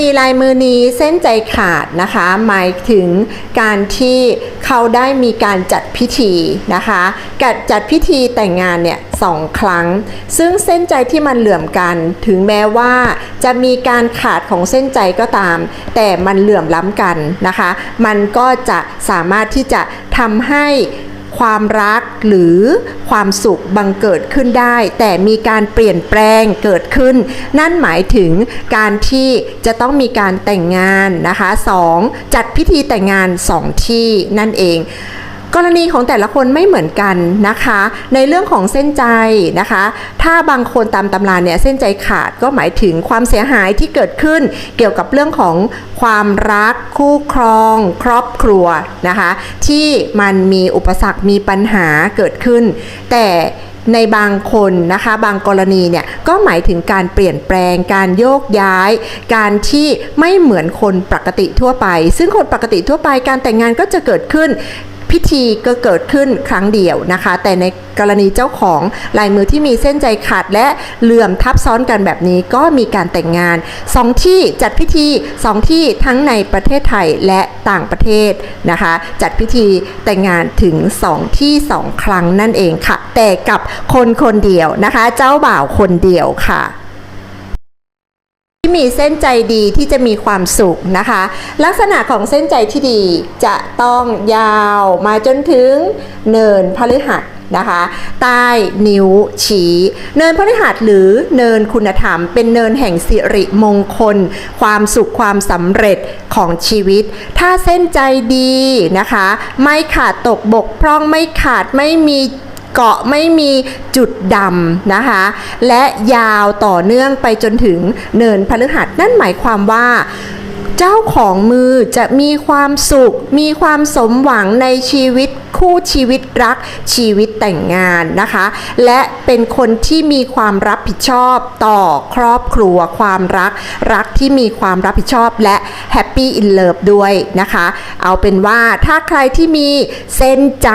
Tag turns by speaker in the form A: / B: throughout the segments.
A: มีลายมือนี้เส้นใจขาดนะคะ หมายถึงการที่เขาได้มีการจัดพิธีนะคะกัดจัดพิธีแต่งงานเนี่ยสองครั้ง ซึ่งเส้นใจที่มันเหลื่อมกัน ถึงแม้ว่าจะมีการขาดของเส้นใจก็ตาม แต่มันเหลื่อมล้ำกันนะคะ มันก็จะสามารถที่จะทำให้ ความรักหรือความสุขบังเกิดขึ้นได้ แต่มีการเปลี่ยนแปลงเกิดขึ้น นั่นหมายถึงการที่จะต้องมีการแต่งงานนะคะ 2. จัดพิธีแต่งงาน 2 ที่นั่นเอง กรณีของแต่ละคนไม่เหมือนกันนะคะ ในเรื่องของเส้นใจนะคะ ถ้าบางคนตามตำราเนี่ยเส้นใจขาดก็หมายถึงความเสียหายที่เกิดขึ้น เกี่ยวกับเรื่องของความรักคู่ครอง ครอบครัวนะคะ ที่มันมีอุปสรรคมีปัญหาเกิดขึ้น แต่ในบางคนนะคะบางกรณีเนี่ยก็หมายถึงการเปลี่ยนแปลง การโยกย้าย การที่ไม่เหมือนคนปกติทั่วไป ซึ่งคนปกติทั่วไปการแต่งงานก็จะเกิดขึ้น พิธีก็เกิดขึ้นครั้งเดียวนะคะ แต่ในกรณีเจ้าของลายมือที่มีเส้นใจขาดและเหลื่อมทับซ้อนกันแบบนี้ก็มีการแต่งงานสองที่จัดพิธีสองที่ทั้งในประเทศไทยและต่างประเทศนะคะ จัดพิธีแต่งงานถึงสองที่สองครั้งนั่นเองค่ะ แต่กับคนคนเดียวนะคะ เจ้าบ่าวคนเดียวค่ะ ที่มีเส้นใจดีที่จะมีความสุขนะคะ ลักษณะของเส้นใจที่ดีจะต้องยาวมาจนถึงเนินพฤหัสนะคะใต้นิ้วชี้ เนินพฤหัสหรือเนินคุณธรรม เป็นเนินแห่งสิริมงคล ความสุขความสำเร็จของชีวิต ถ้าเส้นใจดีนะคะ ไม่ขาดตกบกพร่องไม่ขาดไม่มี เกาะไม่มีจุดดำนะคะ และยาวต่อเนื่องไปจนถึงเนินพฤหัสนั่นหมายความว่าเจ้าของมือจะมีความสุข มีความสมหวังในชีวิตคู่ชีวิตรักชีวิตแต่งงานนะคะ และเป็นคนที่มีความรับผิดชอบต่อครอบครัวความรัก รักที่มีความรับผิดชอบและแฮปปี้อินเลิฟด้วยนะคะ เอาเป็นว่าถ้าใครที่มีเส้นใจ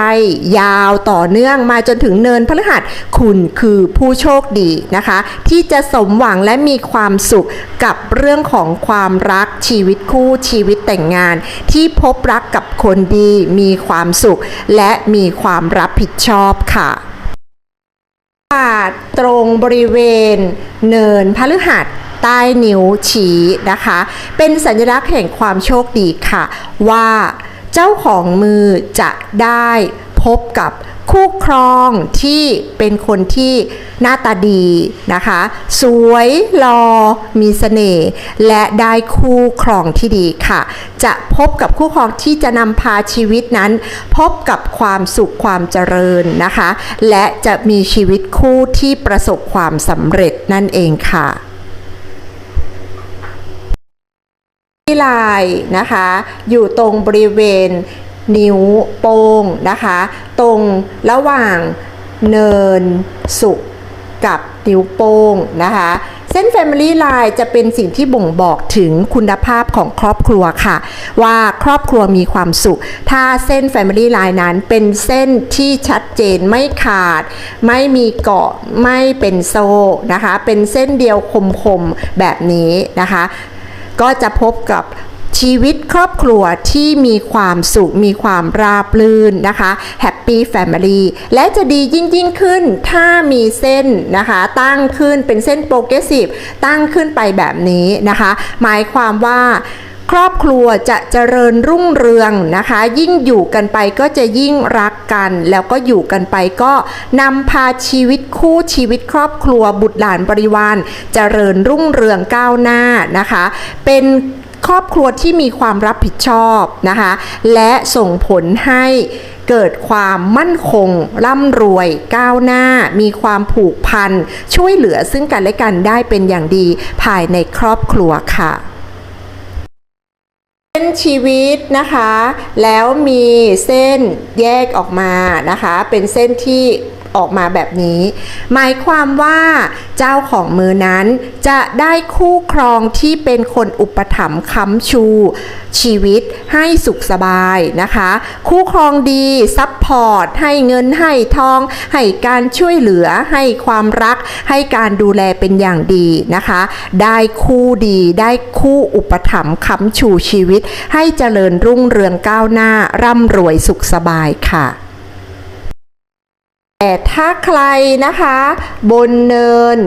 A: ยาวต่อเนื่องมาจนถึงเนินพฤหัสคุณคือผู้โชคดีนะคะ ที่จะสมหวังและมีความสุขกับเรื่องของความรักชีวิตคู่ชีวิตแต่งงาน ที่พบรักกับคนดีมีความสุขและมีความรับผิดชอบค่ะตรงบริเวณเนินพฤหัสใต้นิ้วชี้นะคะ เป็นสัญลักษณ์แห่งความโชคดีค่ะ ว่าเจ้าของมือจะได้พบกับ คู่ครองที่เป็นคนที่หน้าตาดีนะคะ สวยหลอมีเสน่ห์และได้คู่ครองที่ดีค่ะ จะพบกับคู่ครองที่จะนำพาชีวิตนั้น พบกับความสุขความเจริญนะคะ และจะมีชีวิตคู่ที่ประสบความสำเร็จนั่นเองค่ะที่ลายนะคะ อยู่ตรงบริเวณ นิ้วโป้งนะคะ ตรงระหว่างเนินสุกกับนิ้วโป้งนะคะเส้น Family Line จะเป็นสิ่งที่บ่งบอกถึงคุณภาพของครอบครัวค่ะ ว่าครอบครัวมีความสุข ถ้าเส้น Family Line นั้นเป็นเส้นที่ชัดเจนไม่ขาด ไม่มีเกาะไม่เป็นโซ่นะคะ เป็นเส้นเดียวคมๆแบบนี้นะคะ ก็จะพบกับ ชีวิตครอบครัวที่มีความสุข มีความราบรื่นนะคะแฮปปี้แฟมิลี่และจะดียิ่งยิ่งขึ้นถ้ามีเส้นนะคะตั้งขึ้นเป็นเส้นโปรเกรสซีฟตั้งขึ้นไปแบบนี้นะคะ หมายความว่าครอบครัวจะเจริญรุ่งเรืองนะคะ ยิ่งอยู่กันไปก็จะยิ่งรักกัน แล้วก็อยู่กันไปก็นำพาชีวิตคู่ชีวิตครอบครัวบุตรหลานบริวาร เจริญรุ่งเรืองก้าวหน้านะคะ เป็น ครอบครัวที่มีความรับผิดชอบนะคะ และส่งผลให้เกิดความมั่นคง ร่ำรวย ก้าวหน้า มีความผูกพัน ช่วยเหลือซึ่งกันและกันได้เป็นอย่างดีภายในครอบครัวค่ะเส้นชีวิตนะคะ แล้วมีเส้นแยกออกมานะคะ เป็นเส้นที่ ออกมาแบบนี้ หมายความว่าเจ้าของมือนั้นจะได้คู่ครองที่เป็นคนอุปถัมภ์ค้ำชู ชีวิตให้สุขสบายนะคะ คู่ครองดีซัพพอร์ตให้เงินให้ทอง ให้การช่วยเหลือให้ความรัก ให้การดูแลเป็นอย่างดีนะคะ ได้คู่ดีได้คู่อุปถัมภ์ค้ำชูชีวิต ให้เจริญรุ่งเรืองก้าวหน้าร่ำรวยสุขสบายค่ะ แต่ถ้าใครนะคะ บนเนิน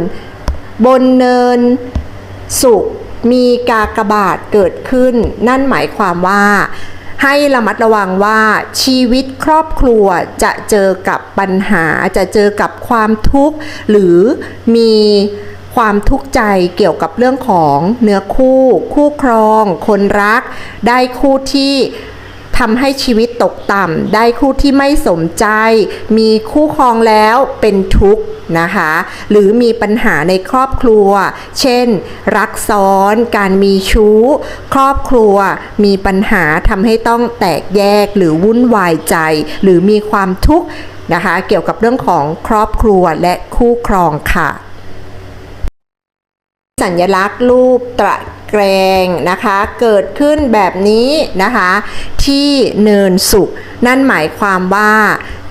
A: บนเนินสุขมีกากบาทเกิดขึ้น นั่นหมายความว่า ให้ระมัดระวังว่าชีวิตครอบครัวจะเจอกับปัญหาจะเจอกับความทุกข์ หรือมีความทุกข์ใจเกี่ยวกับเรื่องของเนื้อคู่ คู่ครอง คนรัก ได้คู่ที่ ทำให้ชีวิตตกต่ำได้คู่ที่ไม่สมใจ มีคู่ครองแล้วเป็นทุกข์นะคะ หรือมีปัญหาในครอบครัว เช่น รักซ้อน การมีชู้ ครอบครัว มีปัญหาทำให้ต้องแตกแยกหรือวุ่นวายใจ หรือมีความทุกข์นะคะ เกี่ยวกับเรื่องของครอบครัวและคู่ครองค่ะ สัญลักษณ์รูปตระ แกรงนะคะเกิดขึ้นแบบนี้นะคะ ที่เนินสุข นั่นหมายความว่า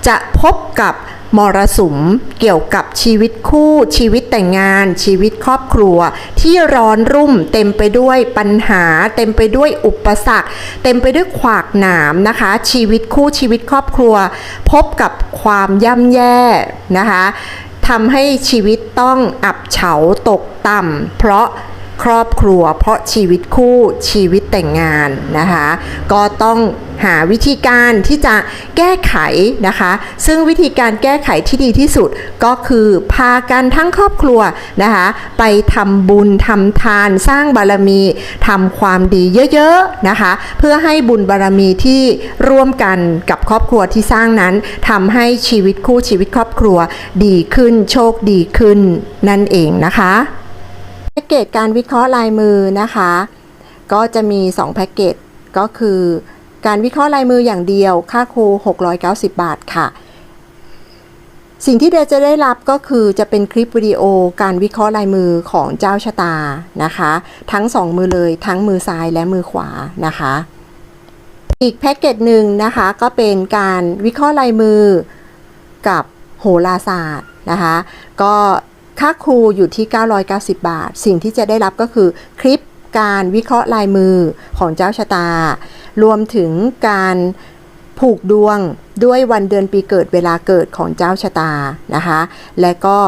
A: จะพบกับมรสุมเกี่ยวกับชีวิตคู่ชีวิตแต่งงาน ชีวิตครอบครัว ที่ร้อนรุ่มเต็มไปด้วยปัญหา เต็มไปด้วยอุปสรรค เต็มไปด้วยขวากหนามนะคะ ชีวิตคู่ชีวิตครอบครัว พบกับความย่ำแย่นะคะทำให้ชีวิตต้องอับเฉาตกต่ำเพราะ ครอบครัว เพราะชีวิตคู่ชีวิตแต่งงานนะคะ ก็ต้องหาวิธีการที่จะแก้ไขนะคะ ซึ่งวิธีการแก้ไขที่ดีที่สุดก็คือพากันทั้งครอบครัวนะคะ ไปทำบุญทำทานสร้างบารมีทำความดีเยอะๆนะคะ เพื่อให้บุญบารมีที่ร่วมกันกับครอบครัวที่สร้างนั้นทำให้ชีวิตคู่ชีวิตครอบครัวดีขึ้นโชคดีขึ้นนั่นเองนะคะ แพ็กเกจการวิเคราะห์ลายมือนะคะ ก็จะมี 2 แพ็กเกจก็คือ การวิเคราะห์ลายมืออย่างเดียว ค่าครู 690 บาทค่ะ สิ่งที่เดยวจะได้รับก็คือจะเป็นคลิปวิดีโอการวิเคราะห์ลายมือของเจ้าชะตานะคะ ทั้ง 2 มือเลยทั้งมือซ้ายและมือขวานะคะ อีกแพ็กเกจหนึ่งนะคะก็เป็นการวิเคราะห์ลายมือกับโหราศาสตร์นะคะ ก็ ค่าครูอยู่ที่ 990 บาท สิ่งที่จะได้รับก็คือคลิปการวิเคราะห์ลายมือของเจ้าชะตา รวมถึงการผูกดวงด้วยวันเดือนปีเกิดเวลาเกิดของเจ้าชะตานะคะ และก็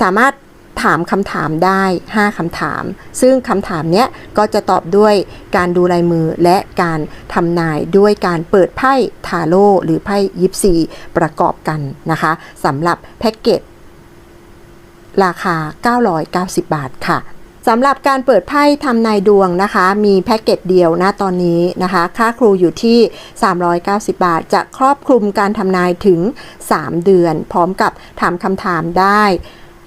A: สามารถถามคำถามได้ 5คำถาม ซึ่งคำถามเนี้ยก็จะตอบด้วยการดูลายมือและการทำนายด้วยการเปิดไพ่ทาโร่หรือไพ่ยิปซีประกอบกันนะคะสำหรับแพ็กเกจ ราคา 990 บาทค่ะสำหรับการเปิดไพ่ทำนายดวงนะคะ มีแพ็กเกจเดียวนะตอนนี้นะคะ ค่าครูอยู่ที่ 390 บาท จะครอบคลุมการทำนายถึง 3 เดือน พร้อมกับถามคำถามได้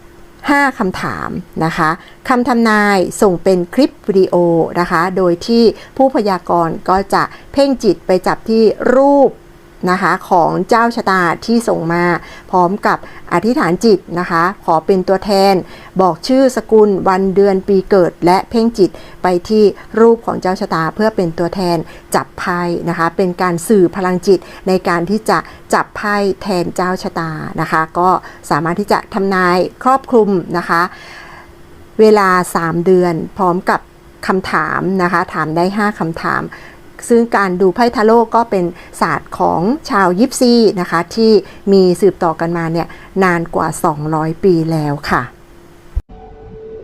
A: 5 คำถามนะคะคำทำนายส่งเป็นคลิปวิดีโอนะคะ โดยที่ผู้พยากรณ์ก็จะเพ่งจิตไปจับที่รูป นะคะของเจ้าชะตาที่ส่งมาพร้อมกับอธิษฐานจิตนะคะ ขอเป็นตัวแทน บอกชื่อสกุลวันเดือนปีเกิด และเพ่งจิตไปที่รูปของเจ้าชะตาเพื่อเป็นตัวแทนจับไพ่นะคะ เป็นการสื่อพลังจิตในการที่จะจับไพ่แทนเจ้าชะตานะคะ ก็สามารถที่จะทำนายครอบคลุมนะคะ เวลา 3 เดือนพร้อมกับคำถามนะคะ ถามได้ 5 คำถาม ซึ่งการดูไพ่ทาโร่ก็เป็นศาสตร์ของชาวยิปซีนะคะ ที่มีสืบต่อกันมาเนี่ยนานกว่า 200 ปีแล้วค่ะ